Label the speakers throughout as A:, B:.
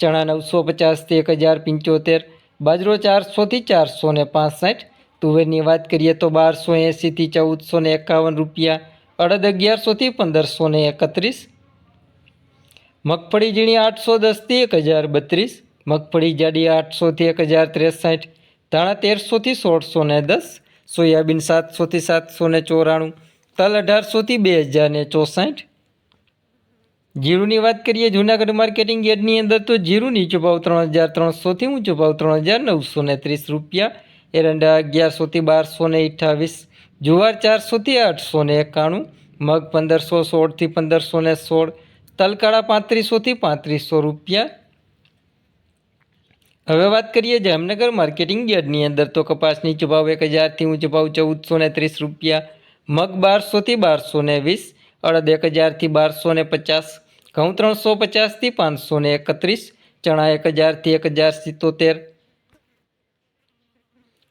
A: ચણા નવસો પચાસથી એક હજાર પંચોતેર, બાજરો ચારસોથી ચારસો ને પાંસઠ, તુવેરની વાત કરીએ તો બારસો એંસીથી ચૌદસો ને એકાવન રૂપિયા, અડદ અગિયારસોથી પંદરસો ને એકત્રીસ, મગફળી ઝીણી આઠસો દસથી એક હજાર બત્રીસ, મગફળી જાડી આઠસોથી એક હજાર ત્રેસઠ, ધાણા તેરસોથી સોળસો ને દસ, સોયાબીન સાતસોથી સાતસો ને ચોરાણું, તલ અઢારસોથી બે હજાર ને ચોસઠ જીરુની વાત કરીએ, જૂનાગઢ માર્કેટિંગ યાર્ડની અંદર તો જીરું નીચો ભાવ ત્રણ હજાર ત્રણસોથી ઊંચો ભાવ ત્રણ હજાર નવસો ને ત્રીસ રૂપિયા. એરંડા અગિયારસોથી બારસો ને અઠ્ઠાવીસ, જુવાર ચારસોથી આઠસો ને એકાણું, મગ પંદરસો સોળથી પંદરસો ને સોળ, તલકાળા પાંત્રીસોથી પાંત્રીસો રૂપિયા. હવે વાત કરીએ જામનગર માર્કેટિંગ યાર્ડની અંદર તો કપાસ નીચો ભાવ એક હજારથી ઊંચો ભાવ ચૌદસો ને ત્રીસ રૂપિયા, મગ બારસોથી બારસો ને વીસ, અડદ એક હજારથી બારસો ને પચાસ ઘઉં ત્રણસો પચાસથી પાંચસો ને એકત્રીસ, ચણા એક હજારથી એક હજાર સિત્તોતેર.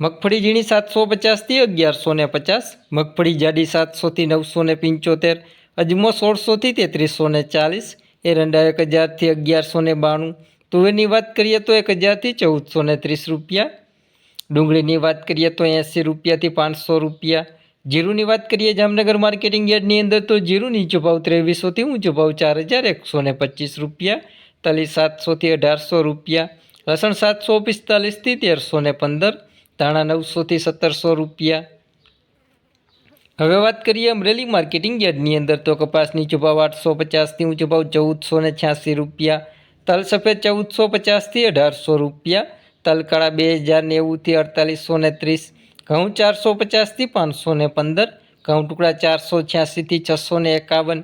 A: મગફળી ઝીણી સાતસો પચાસથી અગિયારસો ને પચાસ, મગફળી જાડી સાતસોથી નવસો ને પંચોતેર, અજમો સોળસોથી તેત્રીસો ને ચાલીસ, એરંડા એક હજારથી અગિયારસો ને બાણું. તુવેરની વાત કરીએ તો એક હજારથી ચૌદસો ને ત્રીસ રૂપિયા. ડુંગળીની વાત કરીએ તો એંસી રૂપિયાથી પાંચસો રૂપિયા. જીરુની વાત કરીએ જામનગર માર્કેટિંગ યાર્ડની અંદર, તો જીરું નીચો ભાવ ત્રેવીસોથી ઊંચો ભાવ ચાર હજાર એકસો ને પચીસ રૂપિયા, તલી સાતસોથી અઢારસો રૂપિયા, લસણ સાતસો પિસ્તાલીસથી તેરસો ને પંદર, ધાણા નવસોથી સત્તરસો રૂપિયા. હવે વાત કરીએ અમરેલી માર્કેટિંગ યાર્ડની અંદર, તો કપાસ નીચો ભાવ આઠસો પચાસથી ઊંચો ભાવ ચૌદસો ને છ્યાસી રૂપિયા, તલ સફેદ ચૌદસો પચાસથી અઢારસો રૂપિયા તલકાળા બે હજાર નેવુંથી અડતાલીસો ને ત્રીસ ઘઉં ચારસો પચાસથી પાંચસો ને પંદર, ઘઉં ટુકડા ચારસો છ્યાસીથી છસો ને એકાવન,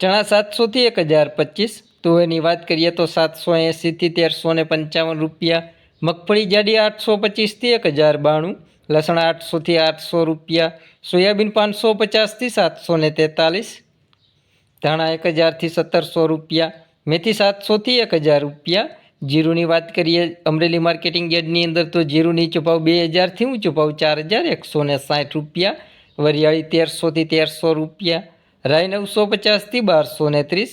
A: ચણા સાતસોથી એક હજાર પચીસ, તુવેરની વાત કરીએ તો સાતસો એંસીથી તેરસો ને પંચાવન રૂપિયા, મગફળી જાડી આઠસો પચીસથી એક હજાર બાણું, લસણ આઠસોથી આઠસો રૂપિયા, સોયાબીન પાંચસો પચાસથી સાતસો ને તેતાલીસ, ધાણા એક હજારથી સત્તરસો રૂપિયા, મેથી સાતસોથી એક હજાર રૂપિયા જીરુની વાત કરીએ, અમરેલી માર્કેટિંગ યાર્ડની અંદર તો જીરું નીચો બે હજારથી ઊંચો ભાવ ચાર હજાર એકસો ને સાઠ રૂપિયા, વરિયાળી તેરસોથી તેરસો રૂપિયા રાય નવસો પચાસથી બારસો ને ત્રીસ.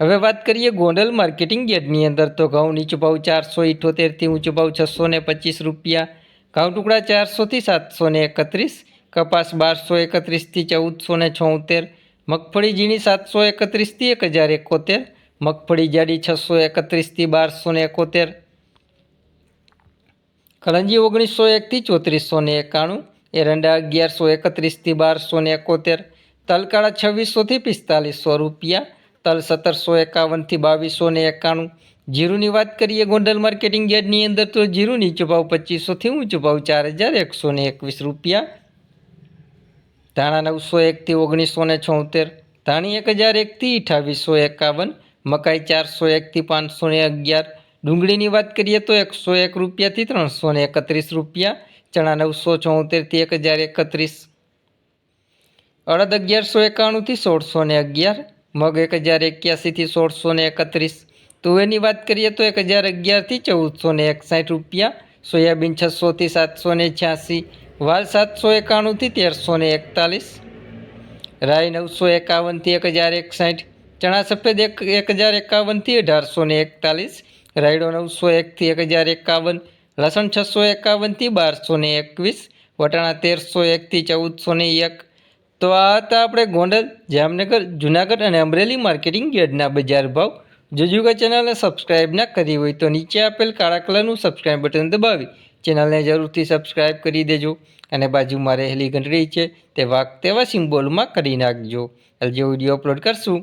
A: હવે વાત કરીએ ગોંડલ માર્કેટિંગ યાર્ડની અંદર તો ઘઉં નીચો ચારસો ઇઠોતેરથી ઊંચો ભાવ છસો ને પચીસ રૂપિયા, ઘઉં ટુકડા ચારસોથી સાતસો ને એકત્રીસ, કપાસ બારસો એકત્રીસથી ચૌદસો ને છોતેર, મગફળી ઝીણી સાતસો એકત્રીસથી એક હજાર એકોતેર મગફળી જાડી છસો એકત્રીસથી બારસો ને એકોતેર કલંજી ઓગણીસો એકથી ચોત્રીસો ને એકાણું એરંડા અગિયારસો એકત્રીસથી બારસો ને એકોતેર, તલકાળા છવ્વીસોથી પિસ્તાલીસો રૂપિયા, તલ સત્તરસો એકાવનથી બાવીસો ને એકાણું. જીરુની વાત કરીએ ગોંડલ માર્કેટિંગ યાર્ડની અંદર તો જીરું નીચો ભાવ પચીસોથી ઊંચો ભાવ ચાર હજાર એકસો ને એકવીસ રૂપિયા. ધાણા નવસો એકથી ઓગણીસો ને છોતેર, ધાણી એક હજાર એકથી અઠાવીસો એકાવન મકાઈ ચારસો એકથી પાંચસો ને અગિયાર. ડુંગળીની વાત કરીએ તો એકસો એક રૂપિયાથી ત્રણસો ને એકત્રીસ રૂપિયા, ચણા નવસો ચોતેરથી એક હજાર એકત્રીસ. અડદ અગિયારસો એકાણુંથી સોળસો ને અગિયાર, મગ એક હજાર એક્યાસીથી સોળસો ને એકત્રીસ. તુવેરની વાત કરીએ તો એક હજાર અગિયારથી ચૌદસો ને એકસાઠ રૂપિયા, સોયાબીન છસોથી સાતસો ને છ્યાસી, વાલ સાતસો એકાણુંથી તેરસો ને એકતાલીસ રાય નવસો એકાવનથી એક હજાર એકસાઠ ચણા સફેદ એક એક હજાર એકાવનથી અઢારસો ને એકતાલીસ, રાયડો નવસો એકથી એક હજાર એકાવન, લસણ છસો એકાવનથી બારસો ને એકવીસ, વટાણા તેરસો એકથી ચૌદસો ને એક. તો આ હતા આપણે ગોંડલ, જામનગર, જુનાગઢ અને અમરેલી માર્કેટિંગ યાર્ડના બજાર ભાવ. જો જુગા ચેનલને સબસ્ક્રાઇબ ના કરી હોય તો નીચે આપેલ કાળા કલરનું સબસ્ક્રાઈબ બટન દબાવી, ચેનલને જરૂરથી સબસ્ક્રાઇબ કરી દેજો અને બાજુમાં રહેલી ઘંટડી છે તે વાક તેવા સિમ્બોલમાં કરી નાખજો. એટલે જે વીડિયો અપલોડ કરશું